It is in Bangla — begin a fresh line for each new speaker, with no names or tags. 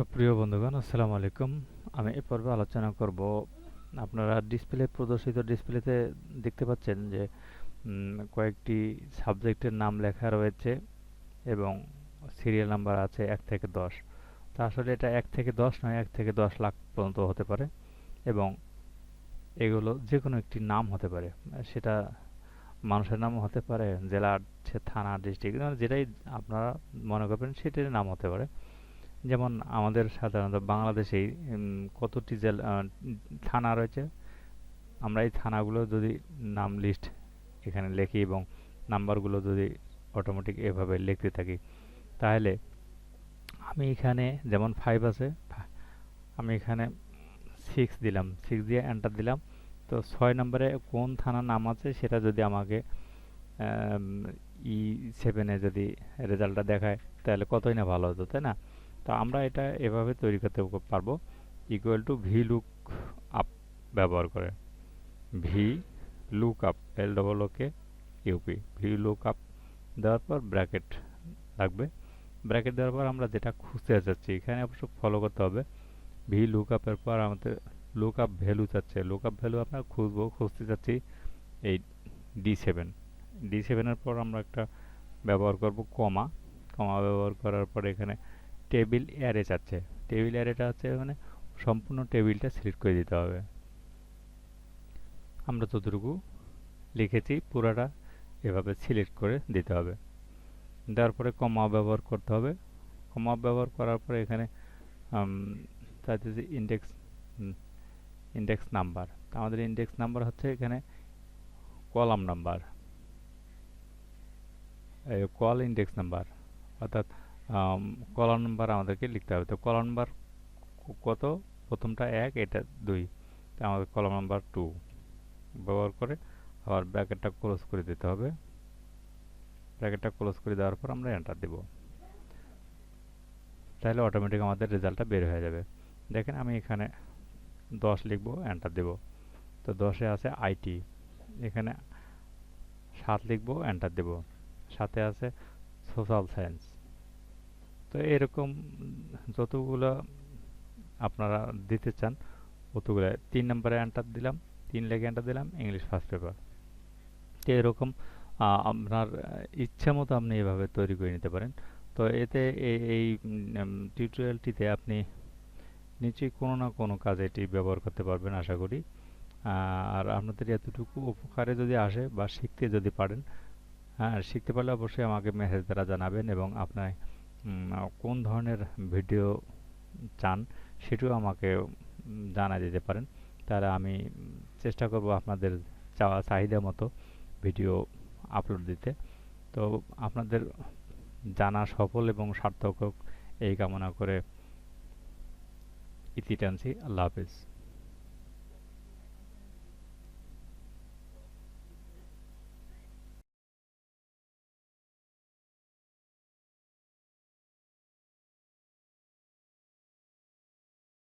সুপ্রিয় বন্ধুগণ, আসসালামু আলাইকুম। আমি এ পর্বে আলোচনা করব, আপনারা ডিসপ্লে প্রদর্শিত ডিসপ্লেতে দেখতে পাচ্ছেন যে কয়েকটি সাবজেক্টের নাম লেখা রয়েছে এবং সিরিয়াল নাম্বার আছে এক থেকে দশ। তা আসলে এটা এক থেকে দশ নয়, এক থেকে দশ লাখ পর্যন্ত হতে পারে এবং এগুলো যে কোনো একটি নাম হতে পারে। সেটা মানুষের নাম হতে পারে, জেলা থানা ডিস্ট্রিক্ট যেটাই আপনারা মনে করবেন সেটার নাম হতে পারে। যেমন আমাদের সাধারণত বাংলাদেশেই কতটি জেলা থানা রয়েছে? আমরা এই থানাগুলো যদি নাম লিস্ট এখানে লিখি এবং নাম্বারগুলো যদি অটোমেটিক এভাবে লিখতে থাকি, তাহলে আমি এখানে যেমন ফাইভ আছে আমি এখানে সিক্স দিলাম। সিক্স দিয়ে এন্টার দিলাম। তো ছয় নম্বরে কোন থানার নাম আছে সেটা যদি আমাকে ই সেভেনে যদি রেজাল্টটা দেখায়, তাহলে কতই না ভালো হতো, তাই না? তো আমরা এটা এভাবে তৈরি করতে পারব equal to V look up ব্যবহার করে। V look up L double O K U P V look up দেওয়ার পর ব্র্যাকেট লাগবে। ব্র্যাকেট দেওয়ার পর আমরা যেটা খুঁজতে যাচ্ছি, এখানে অবশ্য ফলো করতে হবে। ভি লুক আপের পর আমাদের লুক আপ ভ্যালু চাচ্ছে। লুক আপ ভ্যালু আমরা খুঁজবো, খুঁজতে চাচ্ছি এই ডি সেভেন ডি সেভেনের পর আমরা একটা ব্যবহার করব কমা কমা ব্যবহার করার পর এখানে টেবিল অ্যারে চাচ্ছে টেবিল অ্যারেটা হচ্ছে মানে সম্পূর্ণ টেবিলটা সিলেক্ট করে দিতে হবে। আমরা যতটুকু লিখেছি পুরাটা এভাবে সিলেক্ট করে দিতে হবে। দেওয়ার পরে কমা ব্যবহার করতে হবে। কমা ব্যবহার করার পরে এখানে চাইতেছি ইন্ডেক্স ইন্ডেক্স নাম্বার আমাদের ইন্ডেক্স নাম্বার হচ্ছে এখানে column number col index number অর্থাৎ কলাম নাম্বার আমাদেরকে লিখতে হবে। তো কলাম নাম্বার কত? প্রথমটা এক, এটা দুই। তো আমাদের কলাম নাম্বার টু ব্যবহার করে আবার ব্র্যাকেটটা ক্লোজ করে দিতে হবে। ব্র্যাকেটটা ক্লোজ করে দেওয়ার পর আমরা এন্টার দেব। তাহলে অটোমেটিক আমাদের রেজাল্টটা বের হয়ে যাবে। দেখেন আমি এখানে দশ লিখব এন্টার দেব। তো দশে আছে আইটি এখানে সাত লিখব এন্টার দেব। সাথে আছে সোশ্যাল সায়েন্স তো এরকম যতগুলো আপনারা দিতে চান, অতগুলো। তিন নম্বরে অ্যান্টার দিলাম, তিন লেগে এন্টার দিলাম ইংলিশ ফার্স্ট পেপার তো এরকম আপনার ইচ্ছা মতো আপনি এভাবে তৈরি করে নিতে পারেন। তো এতে এই- টিউটোরিয়ালটিতে আপনি নিশ্চয়ই কোনো না কোনো কাজে এটি ব্যবহার করতে পারবেন, আশা করি। আর আপনাদের এতটুকু উপকারে যদি আসে বা শিখতে যদি পারেন হ্যাঁ শিখতে পারলে অবশ্যই আমাকে মেসেজ দ্বারা জানাবেন এবং আপনার কোন ধরনের ভিডিও চান সেটিও আমাকে জানা দিতে পারেন। তাহলে আমি চেষ্টা করব আপনাদের চাওয়া চাহিদা মতো ভিডিও আপলোড দিতে। তো আপনাদের জানা সফল এবং সার্থক এই কামনা করে ইতি টানছি। আল্লাহ হাফিজ।